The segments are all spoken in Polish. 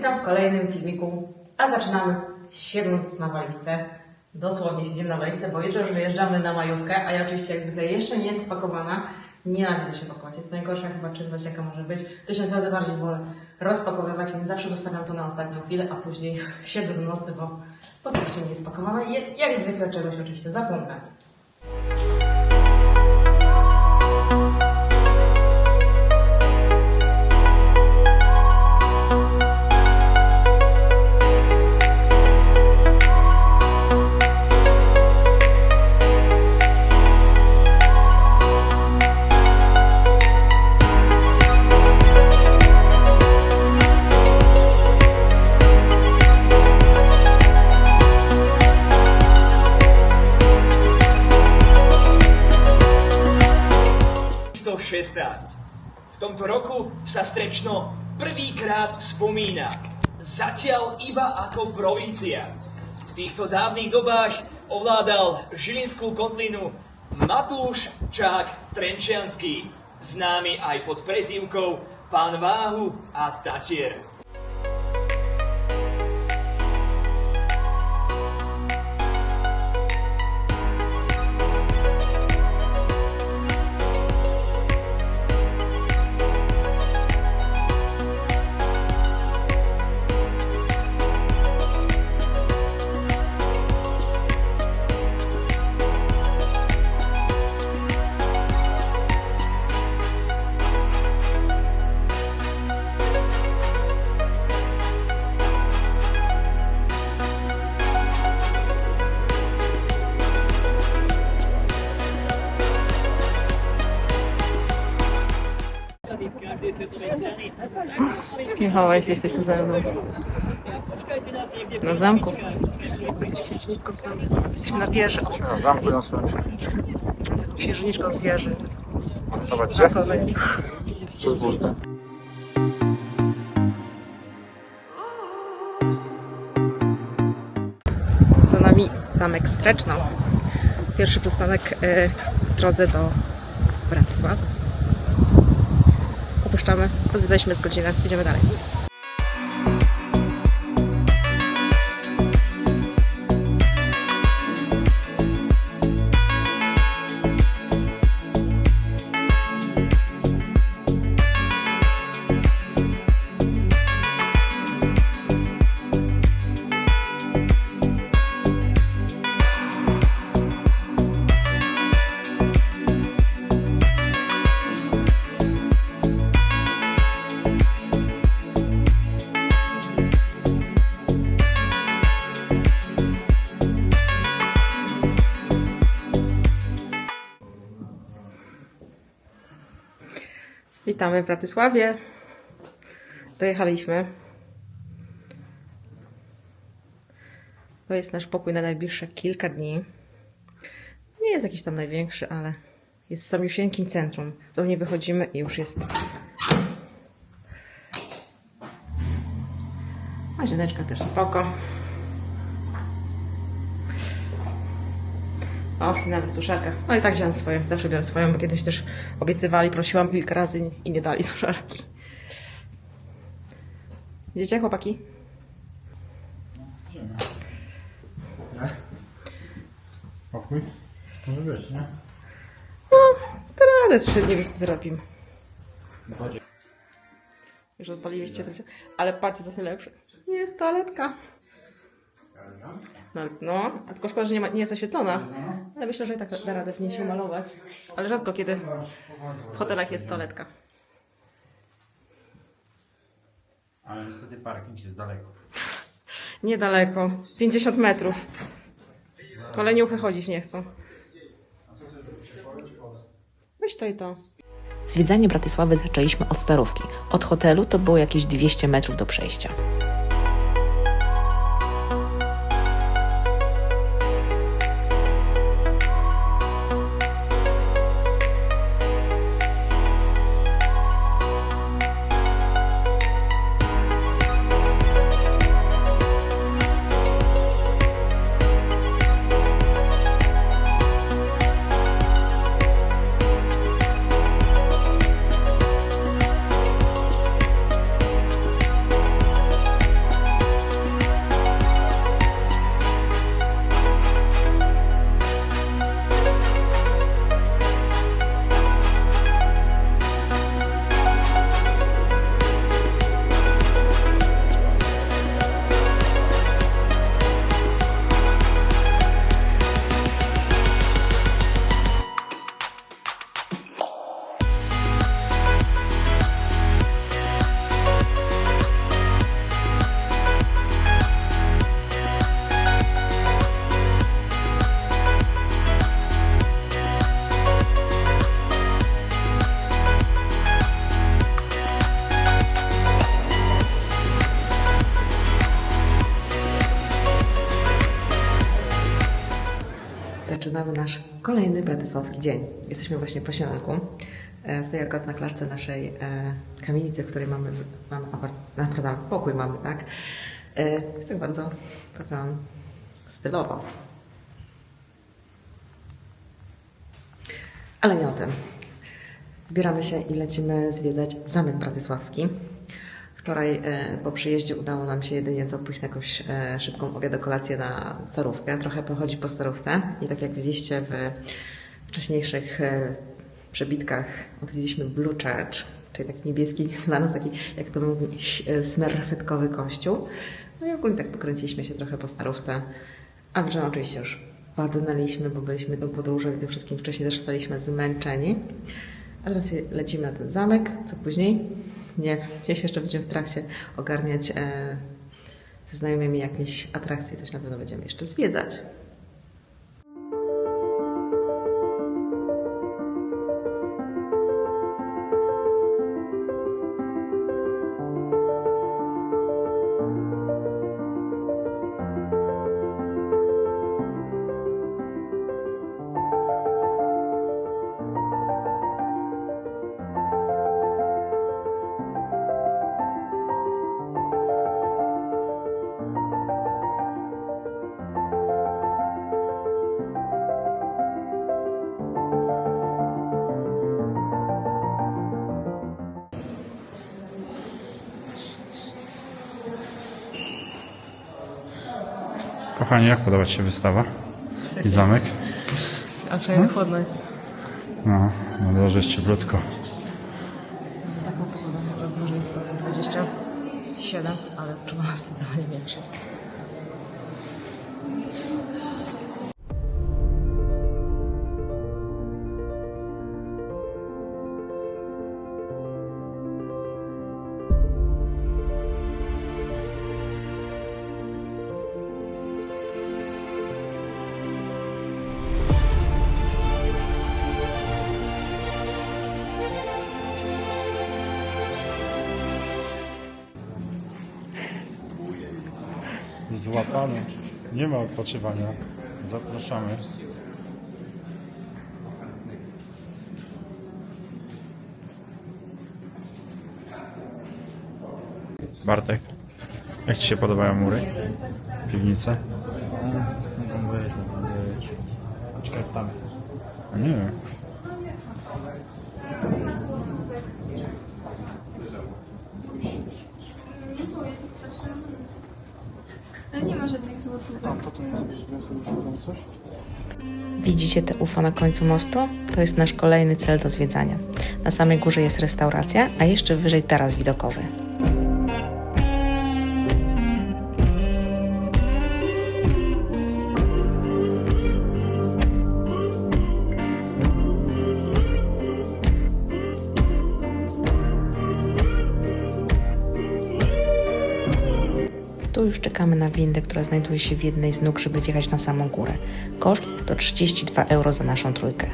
Witam w kolejnym filmiku. A zaczynamy siedząc na walizce. Dosłownie siedzimy na walizce, bo jutro już wyjeżdżamy na majówkę, a ja oczywiście jak zwykle jeszcze nie jest spakowana. Nienawidzę się pakować. Jest najgorsza chyba czynność, jaka może być. Tysiąc razy bardziej wolę rozpakowywać, więc zawsze zostawiam to na ostatnią chwilę, a później siedzę do nocy, bo po prostu nie jest spakowana i jak zwykle czegoś oczywiście zapomnę. Sa Strečno prvýkrát spomína. Zatiaľ iba ako provincia. V týchto dávnych dobách ovládal Žilinskú kotlinu Matúš Čák Trenčianský, známy aj pod prezývkou Pán Váhu a Tatier. Michałeś, jesteś tu ze mną. Na zamku. Jesteśmy na wieży. Na zamku na swoim księżniczku. Księżniczką z wieży. Montować cię? Przez burtę. Za nami zamek Streczno. Pierwszy przystanek e, w drodze do Bratysław. Opuszczamy. Odwiedzaliśmy z godzinę. Idziemy dalej. Witamy w Bratysławie. Dojechaliśmy. To jest nasz pokój na najbliższe kilka dni. Nie jest jakiś tam największy, ale jest samiusieńkim centrum. Z nie wychodzimy i już jest. Łazieneczka też spoko. O, i nawet suszarka. No i tak wziąłem swoją. Zawsze biorę swoją, bo kiedyś też obiecywali, prosiłam kilka razy i nie dali suszarki. Idziecie, chłopaki? Pokój? Może być, nie? No, to radę trzy dni wyrobimy. Już odpaliliście to. Ale patrzcie, co jest najlepsze. Jest toaletka. No, no, a tylko szkoda, że nie, ma, nie jest oświetlona. Ale myślę, że i tak da radę w niej się malować. Ale rzadko kiedy w hotelach jest toaletka. Ale niestety parking jest daleko. Niedaleko. 50 metrów. Koleniuchy chodzić nie chcą. Weź to i to. Zwiedzanie Bratysławy zaczęliśmy od Starówki. Od hotelu to było jakieś 200 metrów do przejścia. Bratysławski dzień. Jesteśmy właśnie po śniadanku. E, Stoję akurat na klatce naszej e, kamienicy, w której mamy, mamy apart, naprawdę pokój mamy, tak? E, Jest tak bardzo, powiem, stylowo. Ale nie o tym. Zbieramy się i lecimy zwiedzać Zamek Bratysławski. Wczoraj e, po przyjeździe udało nam się jedynie co pójść na jakąś e, szybką obiadokolację na starówkę. Trochę pochodzi po starówce i tak jak widzieliście w wcześniejszych e, przebitkach odwiedziliśmy Blue Church, czyli taki niebieski dla nas taki, jak to mówi, e, smerfetkowy kościół. No i ogólnie tak pokręciliśmy się trochę po starówce, a wieczorem oczywiście już padnęliśmy, bo byliśmy do podróży i tym wszystkim wcześniej też staliśmy zmęczeni. A teraz lecimy na ten zamek. Co później? Nie, gdzieś jeszcze będziemy w trakcie ogarniać e, ze znajomymi jakieś atrakcje, coś na pewno będziemy jeszcze zwiedzać. Kochani, jak podoba Ci się wystawa? I zamek? A przynajmniej chłodno jest. No, na dworze jest cieplutko. Taką pogodą, że w górze jest plus 27, ale czuwa zdecydowanie większe. Złapany. Nie ma odpoczywania. Zapraszamy. Bartek, jak Ci się podobają mury? Piwnice? Poczekaj, wstanę. A nie wiem. Ale nie ma żadnych złotówek. Tam sobie szukam coś. Widzicie te UFO na końcu mostu? To jest nasz kolejny cel do zwiedzania. Na samej górze jest restauracja, a jeszcze wyżej taras widokowy. Już czekamy na windę, która znajduje się w jednej z nóg, żeby wjechać na samą górę. Koszt to 32 euro za naszą trójkę.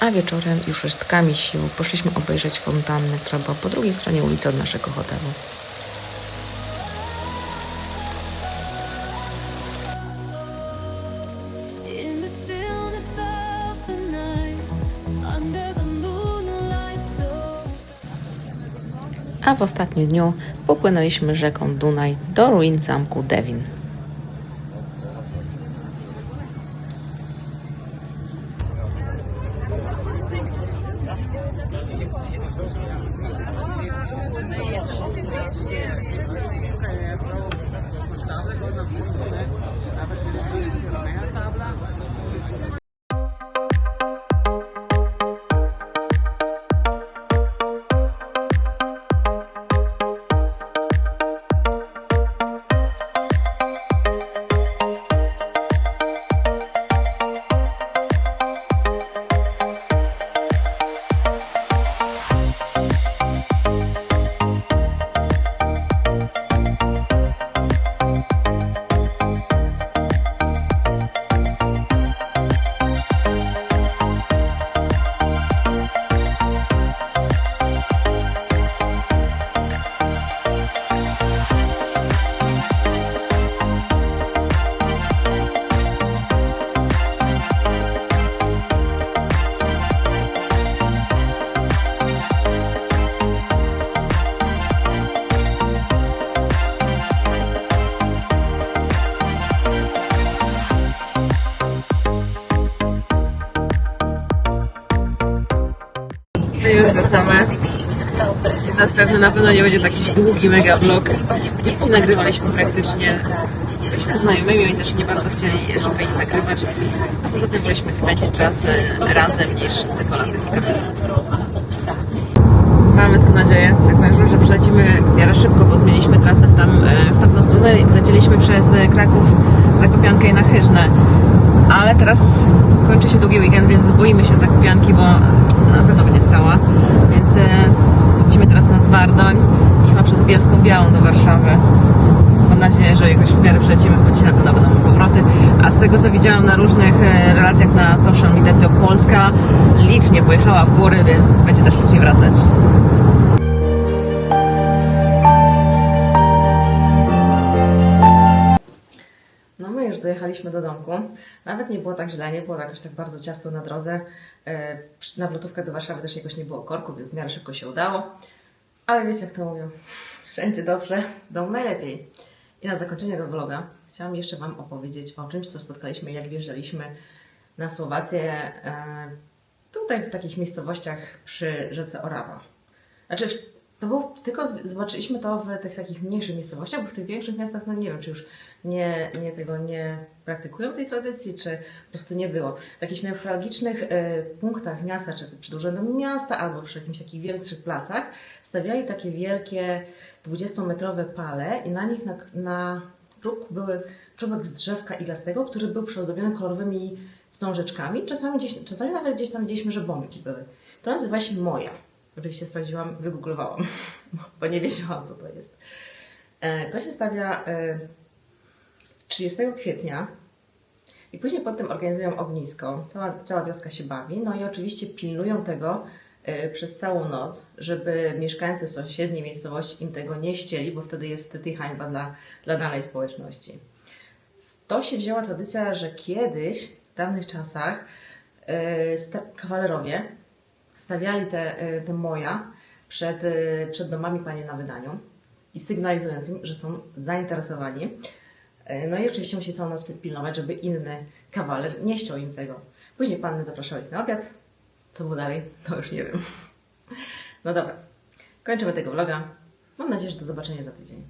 A wieczorem już resztkami sił poszliśmy obejrzeć fontannę, która była po drugiej stronie ulicy od naszego hotelu. A w ostatnim dniu popłynęliśmy rzeką Dunaj do ruin zamku Devin. Wracamy. Następny na pewno nie będzie taki długi mega vlog. Nic nie nagrywaliśmy praktycznie. Byliśmy znajomymi, oni też nie bardzo chcieli, żeby ich nagrywać. Poza tym woleliśmy spędzić czas e, razem niż tylko kamerą. Mamy tylko nadzieję, tak mężu, że przelecimy w miarę szybko, bo zmieniliśmy trasę w, tam, e, w tamtą stronę. Lecieliśmy przez e, Kraków, Zakopiankę i na Chyżne. Ale teraz kończy się długi weekend, więc boimy się Zakopianki, bo na pewno będzie stała. Więc e, lecimy teraz na Zwardoń i chyba przez Bielską Białą do Warszawy. Mam nadzieję, że jakoś w miarę przelecimy, bo dzisiaj na pewno będą powroty. A z tego co widziałam na różnych e, relacjach na social media, to Polska licznie pojechała w góry, więc będzie też licznie wracać. Dojechaliśmy do domku. Nawet nie było tak źle, nie było jakoś tak bardzo ciasno na drodze. E, Na wlotówkę do Warszawy też jakoś nie było korku, więc w miarę szybko się udało. Ale wiecie jak to mówią, wszędzie dobrze, dom najlepiej. I na zakończenie tego vloga chciałam jeszcze Wam opowiedzieć o czymś, co spotkaliśmy, jak wjeżdżaliśmy na Słowację, e, tutaj w takich miejscowościach przy rzece Orawa. Znaczy, to było, tylko zobaczyliśmy to w tych takich mniejszych miejscowościach, bo w tych większych miastach, no nie wiem, czy już nie, nie tego nie praktykują tej tradycji, czy po prostu nie było. W jakichś newralgicznych e, punktach miasta, czy przed urzędem miasta, albo przy jakimś takich większych placach, stawiali takie wielkie 20-metrowe pale i na nich na, na czubku były czubek z drzewka iglastego, który był przyozdobiony kolorowymi wstążeczkami. Czasami, gdzieś, czasami nawet gdzieś tam widzieliśmy, że bombki były. To nazywa się moja. Oczywiście sprawdziłam, wygooglowałam, bo nie wiedziałam, co to jest. E, To się stawia e, 30 kwietnia i później potem organizują ognisko. Cała, cała wioska się bawi. No i oczywiście pilnują tego e, przez całą noc, żeby mieszkańcy sąsiedniej miejscowości im tego nie ścieli, bo wtedy jest wstyd i hańba dla, dla danej społeczności. To się wzięła tradycja, że kiedyś, w dawnych czasach, e, kawalerowie stawiali te, e, te moja przed, e, przed domami panie na wydaniu i sygnalizując im, że są zainteresowani. E, No i oczywiście musi całą noc pilnować, żeby inny kawaler nie ściął im tego. Później panny zapraszały ich na obiad. Co było dalej, to już nie wiem. No dobra, kończymy tego vloga. Mam nadzieję, że do zobaczenia za tydzień.